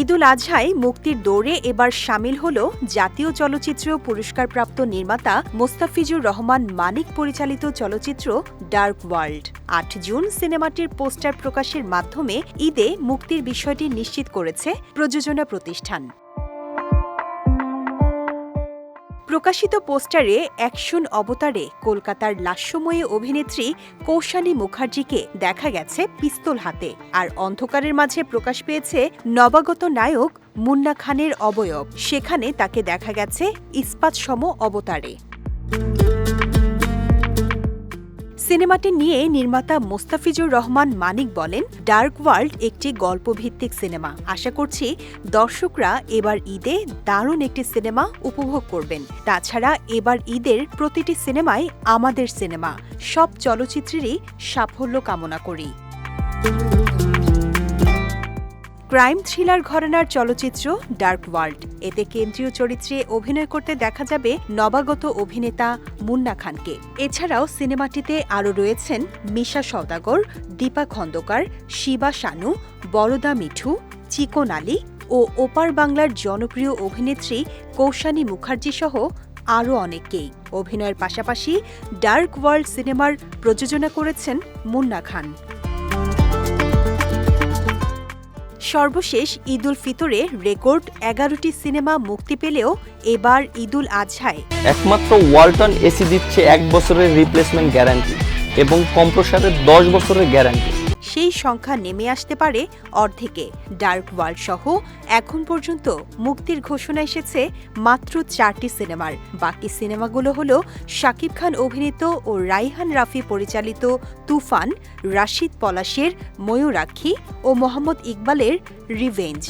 ঈদুল আজহায় মুক্তির দৌড়ে এবার সামিল হল জাতীয় চলচ্চিত্র পুরস্কারপ্রাপ্ত নির্মাতা মোস্তাফিজুর রহমান মানিক পরিচালিত চলচ্চিত্র ডার্ক ওয়ার্ল্ড। আট জুন সিনেমাটির পোস্টার প্রকাশের মাধ্যমে ঈদে মুক্তির বিষয়টি নিশ্চিত করেছে প্রযোজনা প্রতিষ্ঠান। প্রকাশিত পোস্টারে অ্যাকশন অবতারে কলকাতার লাস্যময়ী অভিনেত্রী কৌশালী মুখার্জিকে দেখা গেছে পিস্তল হাতে। আর অন্ধকারের মাঝে প্রকাশ পেয়েছে নবাগত নায়ক মুন্না খানের অবয়ব। সেখানে তাকে দেখা গেছে ইস্পাতসম অবতারে। সিনেমাটি নিয়ে নির্মাতা মোস্তাফিজুর রহমান মানিক বলেন, ডার্ক ওয়ার্ল্ড একটি গল্পভিত্তিক সিনেমা। আশা করছি দর্শকরা এবার ঈদে দারুণ একটি সিনেমা উপভোগ করবেন। তাছাড়া এবার ঈদের প্রতিটি সিনেমায় আমাদের সিনেমা। সব চলচ্চিত্রেরই সাফল্য কামনা করি। ক্রাইম থ্রিলার ঘরানার চলচ্চিত্র ডার্ক ওয়ার্ল্ড। এতে কেন্দ্রীয় চরিত্রে অভিনয় করতে দেখা যাবে নবাগত অভিনেতা মুন্না খানকে। এছাড়াও সিনেমাটিতে আরও রয়েছেন মিশা সওদাগর, দীপা খন্দকার, শিবা শানু বরদা মিঠু, চিকন আলী ও ওপার বাংলার জনপ্রিয় অভিনেত্রী কৌশানী মুখার্জি সহ আরও অনেকেই অভিনয়ের পাশাপাশি ডার্ক ওয়ার্ল্ড সিনেমার প্রযোজনা করেছেন মুন্না খান। সর্বশেষ ঈদুল ফিতরে রেকর্ড এগারোটি সিনেমা মুক্তি পেলেও এবার ঈদুল আজহায়। একমাত্র ওয়ালটন এসি দিচ্ছে এক বছরের রিপ্লেসমেন্ট গ্যারান্টি এবং কম্প্রসারের দশ বছরের গ্যারান্টি সেই সংখ্যা নেমে আসতে পারে অর্ধেকে। ডার্ক ওয়ার্ল্ড সহ এখন পর্যন্ত মুক্তির ঘোষণা এসেছে মাত্র চারটি সিনেমার। বাকি সিনেমাগুলো হল শাকিব খান অভিনীত ও রাইহান রাফি পরিচালিত তুফান, রাশিদ পলাশের ময়ূরাক্ষী ও মোহাম্মদ ইকবালের রিভেঞ্জ।